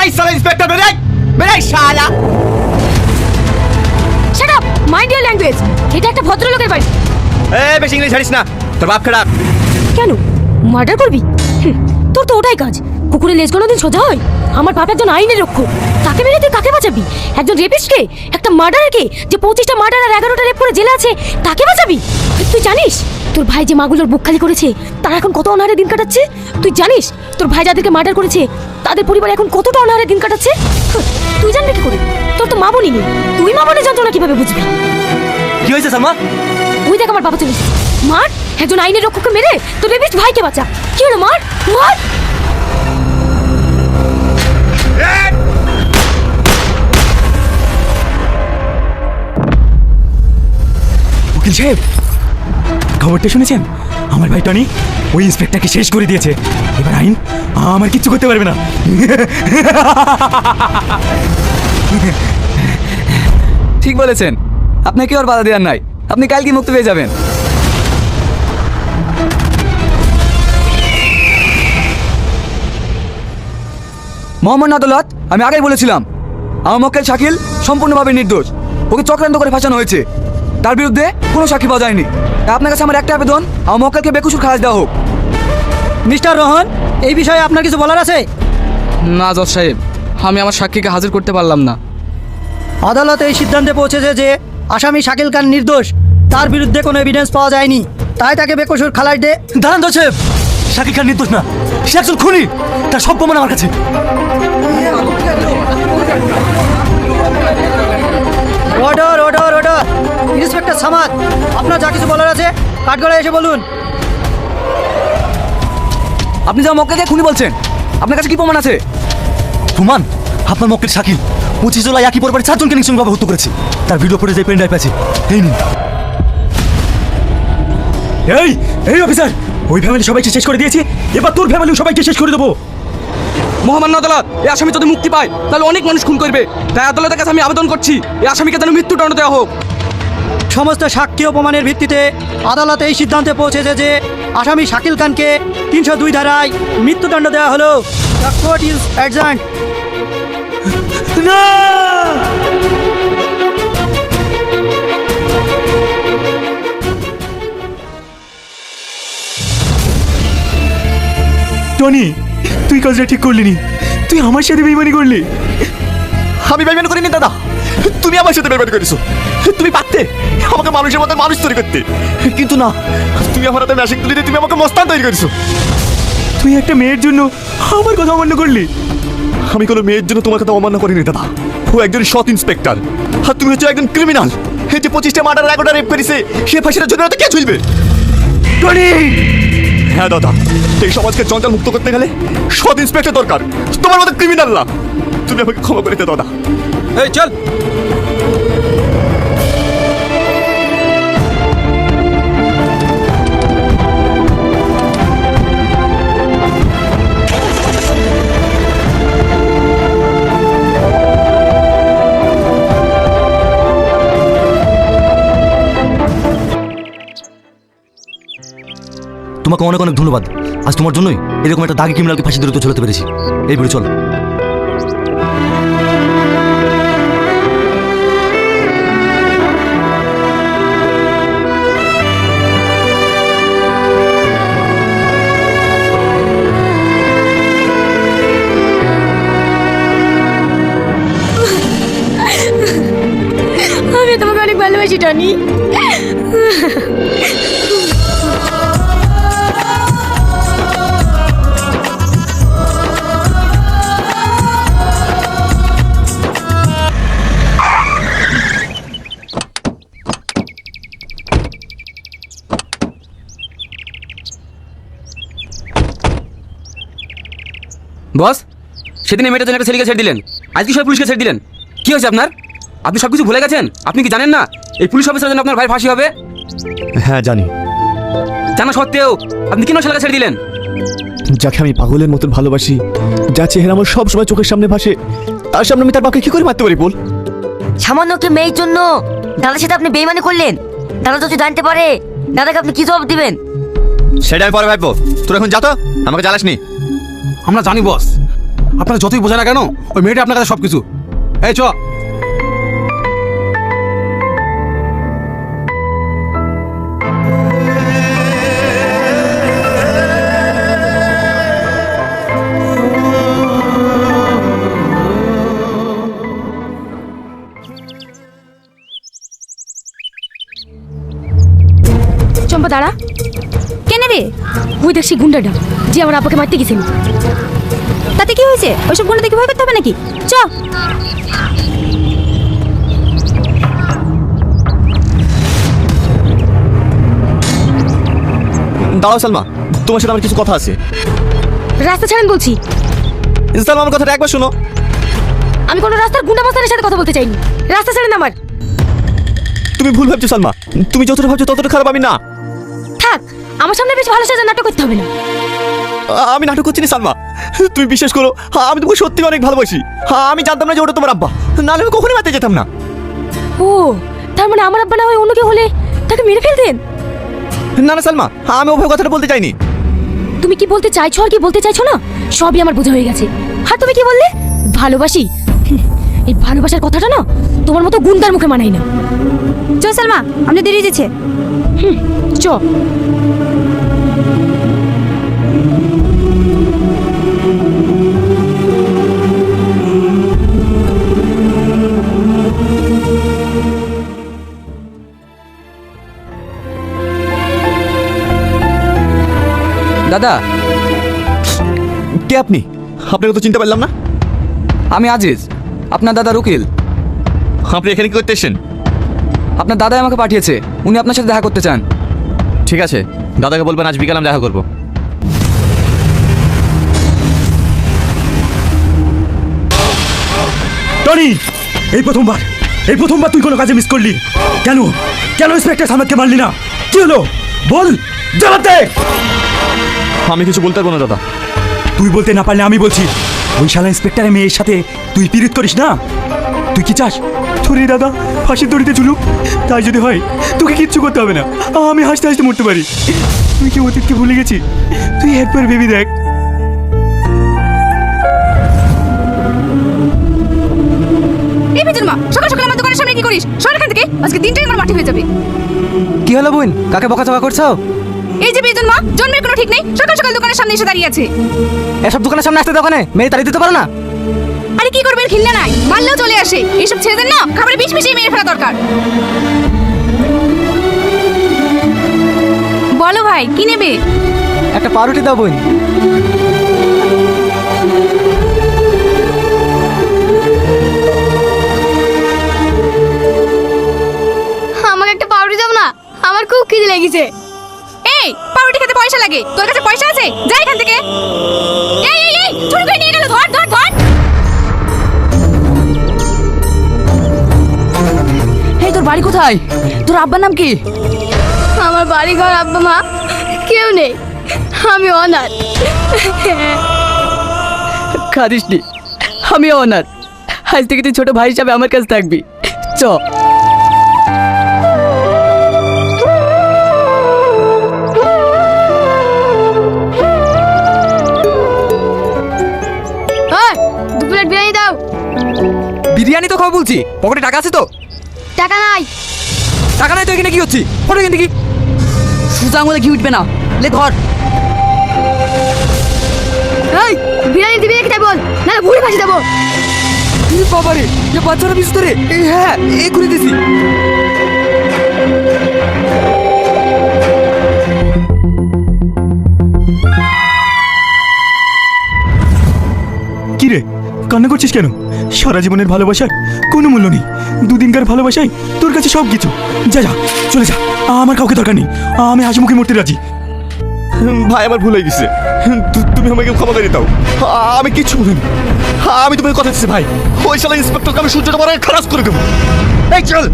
বেড়াই সালা ইন্সপেক্টর বেড়াই বেড়াই শালা। Shut up mind your language এটা একটা ভদ্রলোকের বাড়ি। এ বেশি ইংলিশ জানিস না তোর বাপকে ডাক কেন? মার্ডার করবি? তোর তো ওটাই কাজ। কুকুরের লেজ কোনোদিন সোজা হয়? আমার বাপ একজন আইনের রক্ষক। তাকে মেরে তুই কাকে বাঁচাবি? একজন রেপিস্টকে একটা মার্ডারকে যে পঁচিশটা মার্ডার আর এগারোটা রেপ করে জেলে আছে তাকে বাঁচাবি? তুই জানিস তোর ভাই যে মাগুলোর বুক খালি করেছে তারা এখন কত অনাহারে দিন কাটাচ্ছে? তুই জানিস তোর ভাই যাদেরকে মার্ডার করেছে তাদের পরিবার এখন কতটা অনাহারে দিন কাটাচ্ছে? তুই জানবি কি করে? তোর তো মা নেই। তুই মা বোনের যন্ত্রণা কীভাবে বুঝবি? কি হয়েছে সালমা? ওই দেখ আমার বাবা চলে এসেছে। মার একজন আইনের রক্ষককে মেরে তোর রেপিস্ট ভাইকে বাঁচা। কি হলো মার? মার! উকিল সাহেব খবরটা শুনেছেন? আমার ভাই টনি, ওই ইন্সপেক্টরকে শেষ করে দিয়েছে। এবার আইন আমার কিচ্ছু করতে পারবে না। ঠিক বলেছেন। আপনাকে আর বাধা দেওয়ার নাই। আপনি কালকে মুক্তি পেয়ে যাবেন। মোহাম্মদ আদালত, আমি আগেই বলেছিলাম, আমার মক্কেল শাকিল সম্পূর্ণভাবে নির্দোষ। ওকে চক্রান্ত করে ফাঁসানো হয়েছে। তার বিরুদ্ধে কোনো সাক্ষী পাওয়া যায়নি। আপনার কাছে আমার একটা আবেদন আমার মক্কেলকে বেকুসুর খালাস দেওয়া হোক। মিস্টার রোহন এই বিষয়ে আপনার কিছু বলার আছে? না জজ সাহেব আমি আমার সাক্ষীকে হাজির করতে পারলাম না। আদালত এই সিদ্ধান্তে পৌঁছেছে যে আসামি শাকিল খান নির্দোষ তার বিরুদ্ধে কোনো এভিডেন্স পাওয়া যায়নি। তাই তাকে বেকসুর খালাস দে দাঁড়ান তো সাহেব। শাকিব খান নির্দোষ না সে একজন খুনি তার সব প্রমাণ আমার কাছে। সামাদ আপনার যা কিছু বলার আছে কাঠগড়ায় এসে বলুন। আপনি যা মক্কেলকে খুনি বলছেন আপনার কাছে কি প্রমাণ আছে? প্রমাণ? আপনার মক্কেল শাকিল পঁচিশ জুলাই একই পরিবারের চারজনকে নিঃসঙ্গভাবে হত্যা করেছে। তার ভিডিও ফুটেজ এই পেন ড্রাইভ আছে। এই নিন। এই এই অফিসার ওই ফ্যামিলি সবাইকে শেষ করে দিয়েছি। এবার তোর ফ্যামিলি সবাইকে শেষ করে দেবো। মহামান্য আদালত এই আসামি যদি মুক্তি পায় তাহলে অনেক মানুষ খুন করবে। তাই আদালতের কাছে আমি আবেদন করছি এই আসামিকে যেন মৃত্যুদণ্ড দেওয়া হোক। সমস্ত সাক্ষী ও প্রমাণের ভিত্তিতে আদালত এই সিদ্ধান্তে পৌঁছেছে যে আসামি শাকিল খানকে তিনশো দুই ধারায় মৃত্যুদণ্ড দেওয়া হলো। দ্য কোর্ট ইজ অ্যাডজান্ট না! টনি তুই কাজটা ঠিক করলি নি। তুই আমার সাথে বেইমানি করলি। আমি বেইমানি করিনি দাদা। তুমি আমার সাথে বেইমানি করেছ। তুমি পারতে। আমাকে মানুষের মতো মানুষ তৈরি করতে। কিন্তু না, তুমি আমার হাতে ম্যাশিং তুলে তুমি আমাকে মস্তান তৈরি করেছ। তুই একটা মেয়ের জন্য আমার কথা অমান্য করলি। আমি কোনো মেয়ের জন্য তোমার কথা অমান্য করিনি, দাদা। ও একজন সৎ ইন্সপেক্টর আর তুমি হচ্ছে একজন ক্রিমিনাল এই যে পঁচিশটা মার্ডার এগারোটা রেপ করেছে, সে ফাঁসিটা জন্য কে টনি! হ্যাঁ দাদা। এই সমাজকে জঞ্জাল মুক্ত করতে গেলে সৎ ইন্সপেক্টর দরকার। তোমার মতো ক্রিমিনাল না। তুমি আমাকে ক্ষমা করে দাদা। এই, চল। তোমাকে অনেক অনেক ধন্যবাদ। আজ তোমার জন্যই এরকম একটা দাগি ক্রিমিনালকে ফাঁসি দূরত্ব চলাতে পেরেছি। এই বেরো, চল। আমি ভালোবাসি, টনি। সেদিন এই মেয়েটার জন্য একটা ছেলেকে ছেড়ে দিলেন। আজকে সব পুলিশকে ছেড়ে দিলেন। কি হয়েছে আপনার? আপনি সব কিছু ভুলে গেছেন? আপনি কি জানেন না? এই পুলিশ অফিসারের জন্য আপনার ভাই ফাঁসি হবে? হ্যাঁ জানি। জানা সত্ত্বেও আপনি কেন ছেলেকে ছেড়ে দিলেন? যাকে আমি পাগলের মতন ভালোবাসি যা চেহারা আমার সব সময় চোখের সামনে ভাসে তার সামনে আমি তার বাপকে কি করে মারতে পারি বল? সামান্য একটা মেয়ের জন্য দাদার সাথে আপনি বেইমানি করলেন। দাদা যদি জানতে পারে দাদাকে আপনি কি জবাব দিবেন? সেটা আমি পরে ভাববো। তোর এখন যা তো আমাকে জ্বালাসনি। আমরা জানি বস। আপনারা যতই বোঝা না কেন, ওই মেয়েটা আপনার কাছে সব কিছু এই, চ। চম্পা, দাঁড়া। কেন রে? ওই দেখছি গুন্ডাটা, যে আমার আব্বাকে মারতে গেছিল। তাতে কি হয়েছে? ওইসব গুন্ডা দেখে ভয় করতে হবে নাকি? চ। দাঁড়াও সালমা। তোমার সাথে আমার কিছু কথা আছে। রাস্তা ছাড়েন বলছি। সালমা আমার কথাটা একবার শোনো। আমি কোনো রাস্তার গুন্ডা মাস্তানের সাথে কথা বলতে চাইনি। রাস্তা ছাড়েন আমার। তুমি ভুল ভাবছ সালমা। তুমি যতটা ভাবছ ততটা খারাপ আমি না। থাক আমার সামনে বেশ ভালো সাজা নাটক করতে হবে না। আমি নাটক করছি না সালমা। তুমি বিশ্বাস করো আমি তোমাকে সত্যি অনেক ভালোবাসি। আমি জানতাম না যে ওটা তোমার আব্বা। নাহলে আমি কখনোই মারতে যেতাম না। ও তার মানে আমার আব্বা না হয় অন্য কেউ হলে তাকে মেরে ফেলতেন? না না সালমা আমি ওভাবে কথাটা বলতে চাইনি। তুমি কি বলতে চাইছো আর কি বলতে চাইছো না? সবই আমার বোঝা হয়ে গেছে। আর তুমি কি বললে? ভালোবাসি? এই ভালোবাসার কথাটা না তোমার মতো গুন্ডার মুখে মানাই না। চ সালমা আমরা দেরি যেছে হুম চ। দাদা। কে আপনি? আপনাকে তো চিনতে পারলাম না। আমি আজিজ আপনার দাদা রুকিল। আপনি এখানে কি করতে এসেছেন? আপনার দাদাই আমাকে পাঠিয়েছে উনি আপনার সাথে দেখা করতে চান। ঠিক আছে দাদাকে বলবেন আজ বিকালে আমি দেখা করব। টনি এই প্রথমবার এই প্রথমবার তুই কোনো কাজে মিস করলি। কেন? কেন ইন্সপেক্টর সামাদকে মারলি না? কি হলো? বল জবাব দে! আমি কিছু বলতে পারব না দাদা। তুই বলতে না পারলে আমি বলছি ওই শালা ইন্সপেক্টরের মেয়ের সাথে তুই পিরিত করিস না? তুই কি চাস? তোরে দাদা ফাঁসির দড়িতে ঝুলুক। তাই যদি হয় তোকে কিচ্ছু করতে হবে না। আমি হাসতে হাসতে মরতে পারি। তুই কি অতীতকে ভুলে গেছি? তুই একবার ভেবে দেখ। এই মা সকাল সকাল আমার দোকানের সামনে কি করিস? থেকে আজকে দিনটাই আমার মাটি হয়ে যাবে। কি হলো বোন? কাকে বকাচকা করছ? এই যে বেজন মা জন্মের কোনো ঠিক নেই সকাল সকাল দোকানের সামনে এসে দাঁড়িয়ে আছে। এসব দোকানের সামনে আসতে দোকানে মেয়ে তাড়িয়ে দিতে পারো না। আরে কি করবে খিল্লা নাই? মারলেও চলে আসে। এইসব ছেলেদের না খাবারে বিষ মিশিয়ে মেরে ফেলা দরকার। বলো ভাই কি নেবে? একটা পাউরুটি দাও বোন। আমাকে একটা পাউডার দাও না আমার খুব খিদে লেগেছে। লাগে? তোর কাছে পয়সা আছে? যা এখান থেকে। এই এই এই চুরি করে নিয়ে গেল ধর ধর ধর। এই তোর বাড়ি কোথায়? তোর আব্বার নাম কি? আমার বাড়ি ঘর আব্বা মা কেউ নেই। আমি অনাথ। খাদিস নি আমি অনাথ। আজ থেকে তুই ছোট ভাই হিসাবে আমার কাছে থাকবি। চ। বিরিয়ানি তো খাওয়া বলছি। পকেটে টাকা আছে তো? টাকা নাই। টাকা নাই তো এখানে কি হচ্ছে? ফটো কিনতে কি সুজা আঙুলে ঘি উঠবে না। লে ধর। এই বিরিয়ানি দিবি একটা তাই বল? নাহলে ভুড়ি ফাঁসি দেবো। বাবারে এ বাচ্চারা বিশুদ্ধ রে এ, হ্যাঁ এ করে দিছি। করছিস কেন? সারা জীবনের ভালোবাসার কোনো মূল্য নেই। দুদিনকার ভালোবাসাই তোর কাছে সব কিছু যা যা, চলে যা। আমার কাউকে দরকার নেই। আমি হাসিমুখী মরতে রাজি। ভাই, আমার ভুলে গেছে। তুমি আমাকে ক্ষমা করে দাও। আমি কিচ্ছু বলিনি। আমি তোমাকে কথা দিচ্ছি ভাই। ওই শালা ইন্সপেক্টরকে আমি সূর্যটা মারা খারাপ করে দেবো। এই, চল!